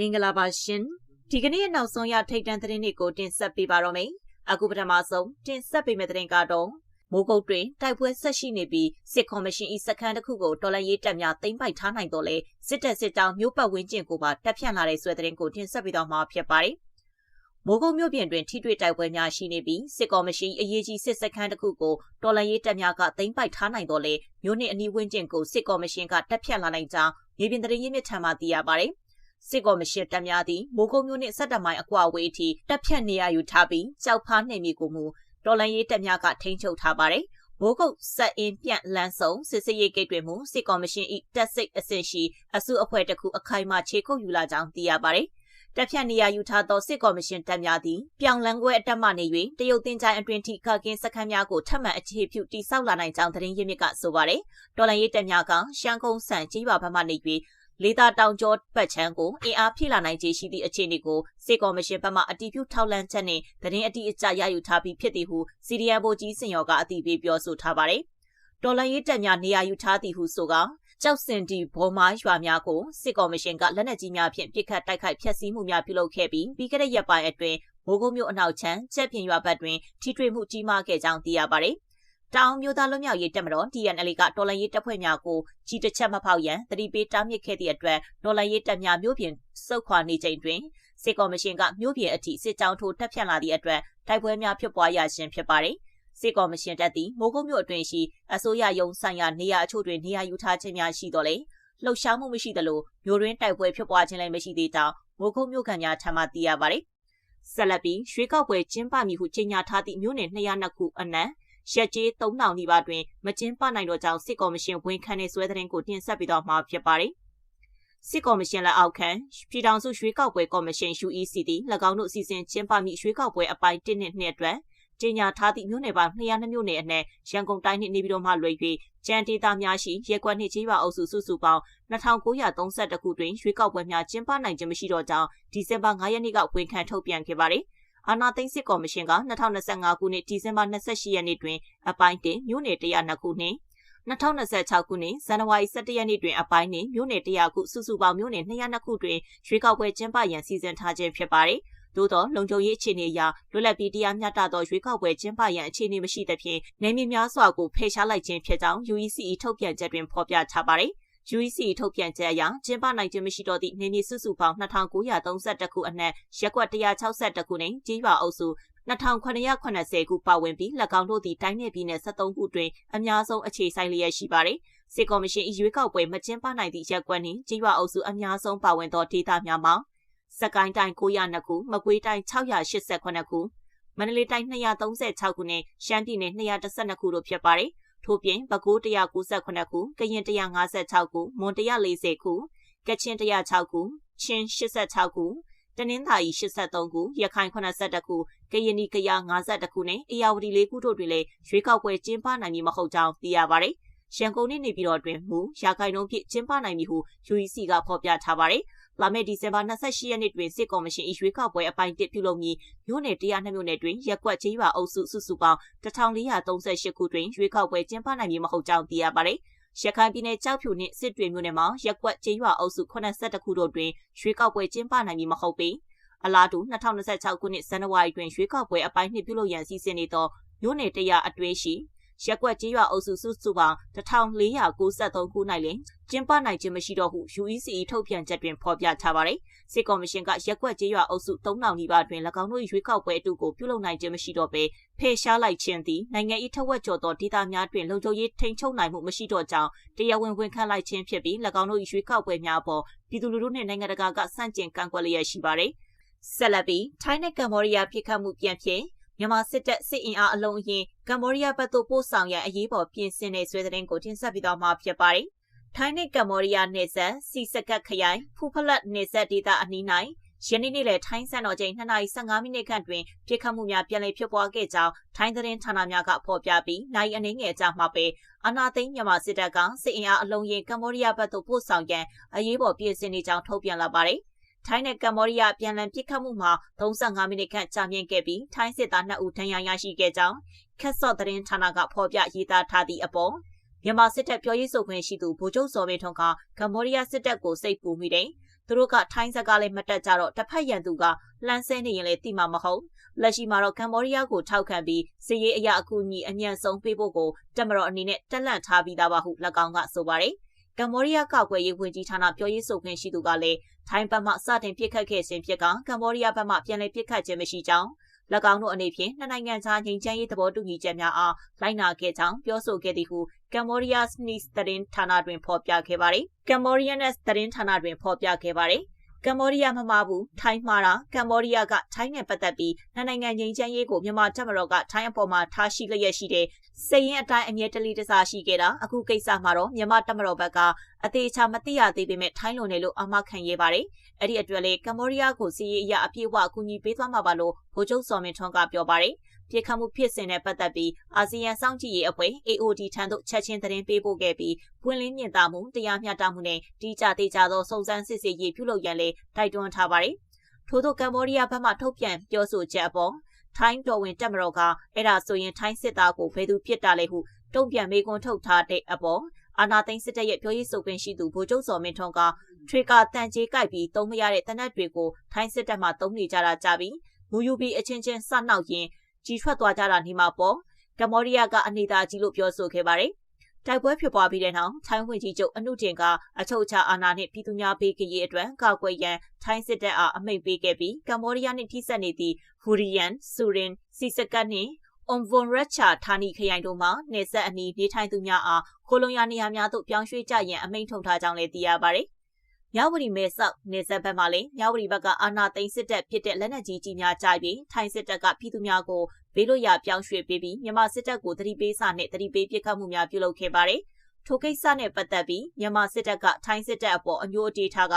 မင်္ဂလာပါရှင်ဒီကနေ့ရဲ့နောက်ဆုံးရထိတ်တန့်သတင်းတွေကိုတင်ဆက်ပေးပါတော့မယ်အခုပထမဆုံးတင်ဆက်ပေးမယ့်သတင်းကတော့မိုးကုတ်တွင်တိုက်ပွဲဆက်ရှိနေပြီးစစ်ကော်မရှင်၏စခန်းတစ်ခုကိုတော်လှန်ရေးတပ်များသိမ်းပိုက်ထားနိုင်တော့လေစစ်တပ်စစ်တောင်းမြို့ပတ်ဝန်းကျင်ကိုပါတပ်ဖြန့်လာတဲ့ဆွဲသတင်းကိုတင်ဆက်ပေးတော့မှာဖြစ်ပါတယ်မိုးကုတ်မြို့ပြင်တွင်ထိတွေ့တိုက်ပွဲများရှိနေပြီးစစ်ကော်မရှင်အရေးကြီးစစ်စခန်းတစ်ခုကိုတော်လှန်ရေးတပ်များကသိမ်းပိုက်ထားနိုင်တော့လေမြို့နယ်အနီးဝန်းကျင်ကိုစစ်ကော်မရှင်ကတပ်ဖြန့်လာနိုင်ကြောင်းမြေပြင်သတင်းရင်းမြစ်ထံမှသိရပါတယ်။ စစ်ကော်မရှင်တပ်များသည်မိုးကုတ်မြို့နှင့်ဆက်တမိုင်အကွာဝေးအထိတပ်ဖြတ်နေရယူထားပြီးကြောက်ဖားနယ်မြေကိုမူတော်လန်ရေးတပ်များကထိန်းချုပ်ထားပါတယ်။မိုးကုတ်စက်အင်းပြန့်လန်းဆောင်စစ်စစ်ရေးဂိတ်တွေမူစစ်ကော်မရှင်၏တပ်စိတ်အဆင့်ရှိအစုအဖွဲ့တစ်ခုအခိုင်အမာခြေကုပ်ယူလာကြောင်းသိရပါတယ်။တပ်ဖြတ်နေရယူထားသောစစ်ကော်မရှင်တပ်များသည်ပြောင်လန်းကွဲအတက်မှနေ၍တရုတ်တင်ချိုင်အတွင်ထိခကင်းစခန်းများကိုထပ်မံအခြေပြုတိစောက်လာနိုင်ကြောင်းသတင်းရင်းမြစ်ကဆိုပါတယ်။တော်လန်ရေးတပ်များကရှမ်းကုန်းဆန်ကြီးပါဘက်မှနေ၍ လေသာတောင်ကျောပတ်ချမ်းကိုအင်အားဖြည့်လာနိုင်ခြေရှိသည့်အခြေအနေကိုစစ်ကော်မရှင်ဘက်မှအတီးပြုထောက်လန့်ချက်နဲ့သတင်းအတီးအကျရယူထားပြီးဖြစ်သည်ဟုစီရီယံဗိုလ်ကြီးစင်ရောကအတီးပေးပြောဆိုထားပါတယ်။ဒေါ်လာရေးတက်များနေရာယူထားသည်ဟုဆိုကကြောက်စင်တီဘောမာရွာများကိုစစ်ကော်မရှင်ကလက်နက်ကြီးများဖြင့်ပစ်ခတ်တိုက်ခိုက်ဖျက်ဆီးမှုများပြုလုပ်ခဲ့ပြီးပြီးခဲ့တဲ့ရက်ပိုင်းအတွင်းမိုးကုတ်မြို့အနောက်ချမ်းချက်ပြင်ရွာဘက်တွင်ထိတွေ့မှုကြီးမားခဲ့ကြောင်းသိရပါတယ်။ တောင်မျိုးသားလွတ်မြောက်ရေးတပ်မတော် TNL ကတော်လှန်ရေးတပ်ဖွဲ့များကိုကြီးတစ်ချက်မဖောက်ရန်တတိပေးတားမြစ်ခဲ့သည့်အတွက်တော်လှန်ရေးတပ်များမြို့ပြင်စုခွာနေချိန်တွင်စစ်ကော်မရှင်ကမြို့ပြင်အထိစစ်ကြောင်းထိုးတပ်ဖြန့်လာသည့်အတွက်တိုက်ပွဲများဖြစ်ပွားရခြင်းဖြစ်ပါတယ်။စစ်ကော်မရှင်တပ်သည်မိုးကုတ်မြို့အတွင်းရှိအစိုးရရုံးဆိုင်ရာနေရာအချို့တွင်နေရာယူထားခြင်းများရှိတော်လေလှုပ်ရှားမှုမရှိသလိုမြို့တွင်တိုက်ပွဲဖြစ်ပွားခြင်းလည်းမရှိသေးကြောင်းမိုးကုတ်မြို့ခံများထံမှသိရပါတယ်။ဆက်လက်ပြီးရွှေကောက်ပွဲကျင်းပမည်ဟုကြေညာထားသည့်မြို့နယ်202ခုအနက် ရက်ကျေး3000နီးပါးတွင်မကျင်းပနိုင်တော့ကြောင်းစစ်ကော်မရှင်ဝန်ခံတဲ့ဆွဲသတင်းကိုတင်ဆက်ပြီးတော့မှာဖြစ်ပါတယ်။စစ်ကော်မရှင်လက်အောက်ခံပြည်ထောင်စုရွှေကောက်ပွဲကော်မရှင် UEC သည်၎င်းတို့အစီအစဉ်ကျင်းပမိရွှေကောက်ပွဲအပိုင်း1နှစ်2အတွက်ကြေညာထားသည့်မြို့နယ်ပေါင်း202မြို့နယ်အနက်ရန်ကုန်တိုင်းနှင့်နေပြည်တော်မှလွှဲ၍ကြံဒေသများရှိရက်ကွက်နှင့်ကြီးပါအုပ်စုစုစုပေါင်း2932ခုတွင်ရွှေကောက်ပွဲများကျင်းပနိုင်ခြင်းမရှိတော့ကြောင်းဒီဇင်ဘာ9ရက်နေ့ကဝန်ခံထုတ်ပြန်ခဲ့ပါတယ်။ အာဏာသိမ်းစစ်ကော်မရှင်က2025ခုနှစ်ဒီဇင်ဘာ28ရက်နေ့တွင်အပိုင်းတင်မြို့နယ်102ခုနှင့်2026ခုနှစ်ဇန်နဝါရီ17ရက်နေ့တွင်အပိုင်းနှင့်မြို့နယ်100ခုစုစုပေါင်းမြို့နယ်202ခုတွင်ရွေးကောက်ပွဲကျင်းပရန်စီစဉ်ထားခြင်းဖြစ်ပါတယ်။သို့သောလုံခြုံရေးအခြေအနေအရလွတ်လပ်ပြီးတရားမျှတသောရွေးကောက်ပွဲကျင်းပရန်အခြေအနေမရှိသဖြင့်နိုင်မြများစွာကိုဖယ်ရှားလိုက်ခြင်းဖြစ်ကြောင်း UEC ထုတ်ပြန်ချက်တွင်ဖော်ပြထားပါတယ်။ UEC ထုတ်ပြန်ချက်အရကျင်းပနိုင်ခြင်းမရှိတော့သည့်နေမြေစုစုပေါင်း2932ခုအနက်ရက်ကွက်162ခုနှင့်ကြီးရွာအုပ်စု2980ခုပါဝင်ပြီး၎င်းတို့သည်တိုင်းနယ်ပြည်နယ်73ခုတွင်အများဆုံးအခြေဆိုင်လျက်ရှိပါသည်စစ်ကော်မရှင်ရွေးကောက်ပွဲမကျင်းပနိုင်သည့်ရက်ကွက်နှင့်ကြီးရွာအုပ်စုအများဆုံးပါဝင်သောဒေသများမှာစကိုင်းတိုင်း902ခုမကွေးတိုင်း689ခုမန္တလေးတိုင်း236ခုနဲ့ရှမ်းပြည်နယ်212ခုတို့ဖြစ်ပါတယ်။ ထို့ပြင်ပဲခူး198ခုကရင်156ခုမွန်140ခုကချင်106ခုချင်း86ခုတနင်္သာရီ83ခုရခိုင်82ခုကရင်နီကရ52ခုနဲ့အေရဝတီ4ခုတို့တွင်လည်းရွေးကောက်ပွဲကျင်းပနိုင်မည်မဟုတ်ကြောင်းသိရပါတယ်။ရန်ကုန်နဲ့နေပြည်တော်တွင်မူရာခိုင်နှုန်းဖြင့်ကျင်းပနိုင်မည်ဟု UEC ကဖော်ပြထားပါတယ်။ လာမယ့်ဒီဇင်ဘာ28ရက်နေ့တွင်စစ်ကော်မရှင်၏ရွေးကောက်ပွဲအပိုင်း1ပြုလုပ်မည်မြို့နယ်102မြို့နယ်တွင်ရက်ကွက်ချင်းရွာအုပ်စုစုစုပေါင်း1438ခုတွင်ရွေးကောက်ပွဲကျင်းပနိုင်မည်မဟုတ်ကြောင်းသိရပါသည်ရခိုင်ပြည်နယ်ကြောက်ဖြူနှင့်စစ်တွေမြို့နယ်မှာရက်ကွက်ကျေးရွာအုပ်စု82ခုတို့တွင်ရွှေကောက်ပွဲကျင်းပနိုင်မည်မဟုတ်ပေအလားတူ2026ခုနှစ်ဇန်နဝါရီတွင်ရွှေကောက်ပွဲအပိုင်းနှစ်ပြုလုပ်ရန်စီစဉ်နေသောမြို့နယ်တရအတွင်းရှိ ရက်ကွက်ကြေးရွာအုပ်စုစုစုပေါင်း1493ခု၌လင်ကျင်းပနိုင်ခြင်းမရှိတော့ဟု UEC ထုတ်ပြန်ချက်တွင်ဖော်ပြထားပါတယ်။စစ်ကော်မရှင်ကရက်ကွက်ကြေးရွာအုပ်စု3000နီးပါးတွင်၎င်းတို့ရွေးကောက်ပွဲအတူကိုပြုလုပ်နိုင်ခြင်းမရှိတော့ဘဲဖယ်ရှားလိုက်ခြင်းသည်နိုင်ငံ၏ထက်ဝက်ကျော်သောဒေသများတွင်လုံခြုံရေးထိန်းချုပ်နိုင်မှုမရှိတော့ကြောင်းတရားဝင်ဝန်ခံလိုက်ခြင်းဖြစ်ပြီး၎င်းတို့ရွေးကောက်ပွဲများပေါ်ပြည်သူလူထုနှင့်နိုင်ငံတကာကစန့်ကျင်ကန့်ကွက်လျက်ရှိပါတယ်။ဆက်လက်ပြီးထိုင်းနဲ့ကမ္ဘောဒီးယားပြည်ခတ်မှုပြန်ဖြစ် မြန်မာစစ်တပ်စစ်အင်အားအလုံးအရင်ကမ္ဘောဒီးယားဘက်သို့ပို့ဆောင်ရန်အရေးပေါ်ပြင်ဆင်တဲ့ဆွဲတဲ့ကိုတင်ဆက်ပြီးတော့မှာဖြစ်ပါတယ်။ထိုင်းနဲ့ကမ္ဘောဒီးယားနယ်စပ်စီစကတ်ခရိုင်ဖူဖလက်နယ်စပ်ဒေသအနီး၌ယနေ့နေ့လယ်ထိုင်းစံတော်ချိန်2:15မိနစ်ခန့်တွင်ပြစ်ခတ်မှုများပြန်လည်ဖြစ်ပွားခဲ့ကြောင်းထိုင်းသတင်းဌာနများကဖော်ပြပြီးနိုင်အနေငယ်ကြာမှပဲအနာသိန်းမြန်မာစစ်တပ်ကစစ်အင်အားအလုံးရင်ကမ္ဘောဒီးယားဘက်သို့ပို့ဆောင်ရန်အရေးပေါ်ပြင်ဆင်နေကြောင်းထုတ်ပြန်လာပါတယ်။ ထိုင်းနဲ့ကမ္ဘောဒီးယားပြန်လည်ပစ်ခတ်မှုမှာ35မိနစ်ခန့်ကြာမြင့်ခဲ့ပြီးထိုင်းစစ်သား2ဦးဒဏ်ရာရရှိခဲ့ကြောင်းခက်ဆော့သတင်းဌာနကဖော်ပြရေးသားထားသည့်အပေါ်မြန်မာစစ်တပ်ပြောရေးဆိုခွင့်ရှိသူဗိုလ်ချုပ်စောမင်းထွန်းကကမ္ဘောဒီးယားစစ်တပ်ကိုစိတ်ပူမိတယ်။တသူတို့ကထိုင်းစကားလည်းမတက်ကြတော့တစ်ဖက်ရန်သူကလှမ်းဆဲနေရင်လည်းတိမှာမဟုတ်လက်ရှိမှာတော့ကမ္ဘောဒီးယားကိုထောက်ခံပြီးစစ်ရေးအရာအကူအညီအမြန်ဆုံးပေးဖို့ကိုတမတော်အနေနဲ့တက်လန့်ထားပြီးသားပါဟု၎င်းကဆိုပါတယ်ကမ္ဘောဒီးယားကောက်ွယ်ရေးဝန်ကြီးဌာနပြောရေးဆိုခွင့်ရှိသူကလည်း ထိုင်းဘက်မှစတင်ပစ်ခတ်ခဲ့ခြင်းဖြစ်ကကမ္ဘောဒီးယားဘက်မှပြန်လည်ပစ်ခတ်ခြင်းမရှိကြောင်း၎င်းတို့အနေဖြင့်နှစ်နိုင်ငံကြားငြိမ်းချမ်းရေးသဘောတူညီချက်များအားလိုက်နာခဲ့ကြောင်းပြောဆိုခဲ့သည်ဟုကမ္ဘောဒီးယားစနီးသတင်းဌာနတွင်ဖော်ပြခဲ့ပါတယ်။ကမ္ဘောဒီးယားနဲ့သတင်းဌာနတွင်ဖော်ပြခဲ့ပါတယ်။ ကမ္ဘောဒီးယားမမှားဘူးထိုင်းမှားတာကမ္ဘောဒီးယားကထိုင်းနဲ့ပတ်သက်ပြီးနိုင်ငံငြိမ်းချမ်းရေးကိုမြန်မာတပ်မတော်ကထိုင်းအပေါ်မှာထားရှိလျက်ရှိတဲ့စိတ်ရင်းအတိုင်းအမြဲတလီတစားရှိခဲ့တာအခုကိစ္စမှာတော့မြန်မာတပ်မတော်ဘက်ကအသေးချာမသိရသေးပေမဲ့ထိုင်းလိုနေလို့အမခံရေးပါတယ်အဲ့ဒီအတွက်လေကမ္ဘောဒီးယားကိုစီးရီးအရာအပြည့်အဝအကူအညီပေးသွားမှာပါလို့ဗိုလ်ချုပ်စော်မင်းထွန်းကပြောပါတယ် ပြစ်ခတ်မှုဖြစ်စဉ်နဲ့ပတ်သက်ပြီးအာဆီယံစောင့်ကြည့်ရေးအဖွဲ့ AOD ထံသို့ချက်ချင်းသတင်းပေးပို့ခဲ့ပြီးပွင့်လင်းမြင်သာမှုတရားမျှတမှုနဲ့တိကျသေးကြသောစုံစမ်းစစ်ဆေးရေးပြုလုပ်ရန်လည်းတိုက်တွန်းထားပါတယ်။ထို့သောကမ္ဘောဒီးယားဘက်မှထုတ်ပြန်ပြောဆိုချက်အပေါ်ထိုင်းတော်ဝင်တက်မတော်ကအဲ့ဒါဆိုရင်ထိုင်းစစ်သားကိုဘယ်သူပြစ်တာလဲဟုတုံ့ပြန်မေးခွန်းထုတ်ထားတဲ့အပေါ်အာနာသိန်းစစ်တပ်ရဲ့ပြောရေးဆိုခွင့်ရှိသူဗိုလ်ချုပ်စော်မင်းထွန်းကထရီကာတန်ကြေးကြိုက်ပြီးသုံးမရတဲ့တနက်တွေကိုထိုင်းစစ်တပ်မှသုံးနေကြတာကြပြီးမူယူပြီးအချင်းချင်းစနှောက်ရင် ကြီးထွက်သွားကြတာနေမှာပေါ့ကမ္ဘောဒီးယားကအနေသာကြီးလို့ပြောဆိုခဲ့ပါတယ်တိုက်ပွဲဖြစ်ပွားပြီးတဲ့နောက်ထိုင်းဝင်ကြီးချုပ်အနုတင်ကအချုပ်အခြာအာဏာနှင့်ပြည်သူများဘေးကရေးအတွက်ကာကွယ်ရန်ထိုင်းစစ်တပ်အားအမိန့်ပေးခဲ့ပြီးကမ္ဘောဒီးယားနှင့်ထိစပ်နေသည့်ဟူရီယန်၊ဆူရင်၊စီစကတ်နှင့်အွန်ဗွန်ရက်ချာဌာနီခရိုင်တို့မှနေဆက်အနီးနေထိုင်သူများအားခိုလုံရနေရာများသို့ပြောင်းရွှေ့ကြရန်အမိန့်ထုတ်ထားကြောင်းလည်းသိရပါတယ်။ မြဝတီမဲဆောက်နေဆက်ဘက်မှလည်းမြဝတီဘက်ကအာဏာသိမ်းစစ်တပ်ဖြစ်တဲ့လက်နက်ကြီးကြီးများကြိုက်ပြီးထိုင်းစစ်တပ်ကပြည်သူများကိုဘေးလွတ်ရာပြောင်းရွှေ့ပေးပြီးမြန်မာစစ်တပ်ကိုတတိပေးစာနဲ့တတိပေးပစ်ခတ်မှုများပြုလုပ်ခဲ့ပါတယ်။ထိုကိစ္စနဲ့ပတ်သက်ပြီးမြန်မာစစ်တပ်ကထိုင်းစစ်တပ်အပေါ်အမျိုးအတေးထားက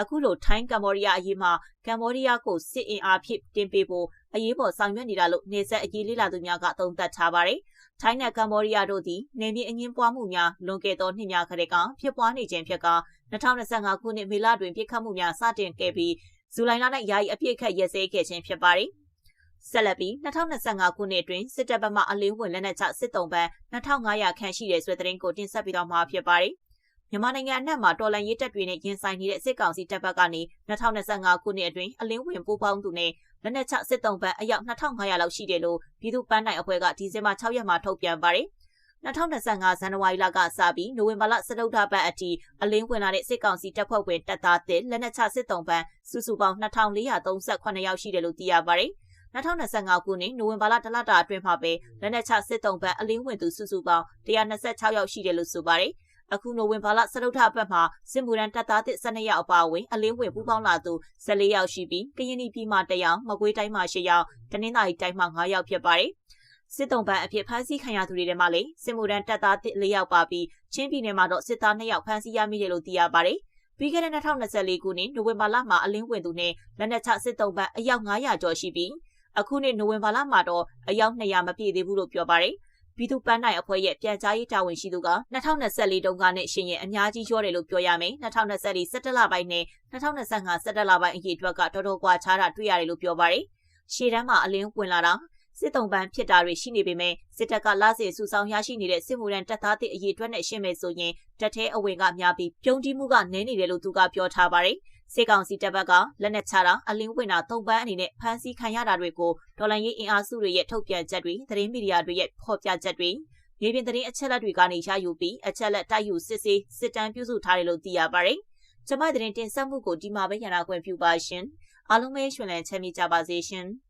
အခုလိုထိုင်းကမ္ဘောဒီးယားအရေးမှာကမ္ဘောဒီးယားကိုစစ်အင်အားဖြင့်တင်ပေးဖို့အရေးပေါ်ဆောင်ရွက်နေတာလို့နေဆက်အရေးလေးလာသူများကသုံးသပ်ထားပါတယ်။ထိုင်းနဲ့ကမ္ဘောဒီးယားတို့သည်နေမြေအငင်းပွားမှုများလွန်ခဲ့သောနှစ်များခရက်ကောင်ဖြစ်ပွားနေခြင်းဖြစ်က 2025ခုနှစ်မေလတွင်ပြစ်ခတ်မှုများစတင်ခဲ့ပြီးဇူလိုင်လ၌ယာယီအပြည့်ခတ်ရက်စဲခဲ့ခြင်းဖြစ်ပါတယ်။ဆက်လက်ပြီး2025ခုနှစ်အတွင်းစစ်တပ်ဘက်မှအလင်းဝင်လက်နက်ချစစ်တုံးပန်း2500ခန့်ရှိတဲ့ဆိုတဲ့သတင်းကိုတင်ဆက်ပြီးတော့မှာဖြစ်ပါတယ်။မြန်မာနိုင်ငံအနှံ့မှာတော်လန်ရေးတပ်တွေနဲ့ရင်ဆိုင်နေတဲ့စစ်ကောင်စီတပ်ဘက်ကနေ2025ခုနှစ်အတွင်းအလင်းဝင်ပူးပေါင်းသူနဲ့လက်နက်ချစစ်တုံးပန်းအယောက်2500လောက်ရှိတယ်လို့ပြည်သူ့ပန်းနိုင်အဖွဲ့ကဒီဇင်ဘာ6ရက်မှာထုတ်ပြန်ပါတယ်။ 2025ဇန်နဝါရီလကစပြီးနိုဝင်ဘာလ17ရက်ပတ်အထိအလင်းဝင်လာတဲ့စစ်ကောင်စီတပ်ဖွဲ့ဝင်တပ်သားတစ်လက်နက်ချစစ်တုံးပန်းစုစုပေါင်း2438ယောက်ရှိတယ်လို့သိရပါတယ်။2025ခုနှစ်နိုဝင်ဘာလတလတာအတွင်းမှာပဲလက်နက်ချစစ်တုံးပန်းအလင်းဝင်သူစုစုပေါင်း126ယောက်ရှိတယ်လို့ဆိုပါတယ်။အခုနိုဝင်ဘာလစတုထဘက်မှာစစ်မှုရန်တပ်သားသစ်12ယောက်အပါအဝင်အလင်းဝင်ပူးပေါင်းလာသူ14ယောက်ရှိပြီးကရင်ပြည်မှာ1ယောက်၊မကွေးတိုင်းမှာ10ယောက်၊တနင်္သာရီတိုင်းမှာ9ယောက်ဖြစ်ပါတယ်။ စစ်တုံးပန်းအဖြစ်ဖမ်းဆီးခံရသူတွေထဲမှာလည်းစစ်မှုရန်တပ်သားသစ်4ယောက်ပါပြီးချင်းပြည်နယ်မှာတော့စစ်သား2ယောက်ဖမ်းဆီးရမိတယ်လို့သိရပါတယ်။ပြီးခဲ့တဲ့2024ခုနှစ်နိုဝင်ဘာလမှာအလင်းဝင်သူနဲ့လက်နက်ချစစ်တုံးပန်းအယောက်900ကျော်ရှိပြီးအခုနှစ်နိုဝင်ဘာလမှာတော့အယောက်200မပြည့်သေးဘူးလို့ပြောပါတယ်။ပြည်သူ့ပန်းနိုင်အဖွဲ့ရဲ့ပြန်ကြားရေးတာဝန်ရှိသူက2024တုန်းကနဲ့ရှင်ရင်အများကြီးရောတယ်လို့ပြောရမယ်။2024 17လပိုင်းနဲ့2025 17လပိုင်းအရေးအတွက်ကတော်တော်ကွာခြားတာတွေ့ရတယ်လို့ပြောပါတယ်။ရှေ့တန်းမှာအလင်းဝင်လာတာ စစ်တုံးပန်းဖြစ်တာတွေရှိနေပေမဲ့စစ်တပ်ကလဆင်စုဆောင်ရရှိနေတဲ့စစ်မှုရန်တပ်သားတဲ့အရေးအတွက်နဲ့ရှင်းမယ်ဆိုရင်တပ်ထဲအဝင်ကများပြီးပြုံးတိမှုကနည်းနေတယ်လို့သူကပြောထားပါတယ်။စစ်ကောင်စီတပ်ဘက်ကလက်နက်ချတာအလင်းဝင်တာတုံပန်းအနေနဲ့ဖမ်းဆီးခံရတာတွေကိုဒေါ်လာရေးအင်အားစုတွေရဲ့ထုတ်ပြန်ချက်တွေသတင်းမီဒီယာတွေရဲ့ဖော်ပြချက်တွေမြေပြင်သတင်းအချက်လက်တွေကနေရယူပြီးအချက်လက်တိုက်ယူစစ်ဆေးစစ်တမ်းပြုစုထားတယ်လို့သိရပါတယ်။ကျွန်မသတင်းတင်ဆက်မှုကိုဒီမှာပဲရနာခွင့်ပြုပါရှင်။အားလုံးပဲရှင်လန်းချမ်းမြေ့ကြပါစေရှင်။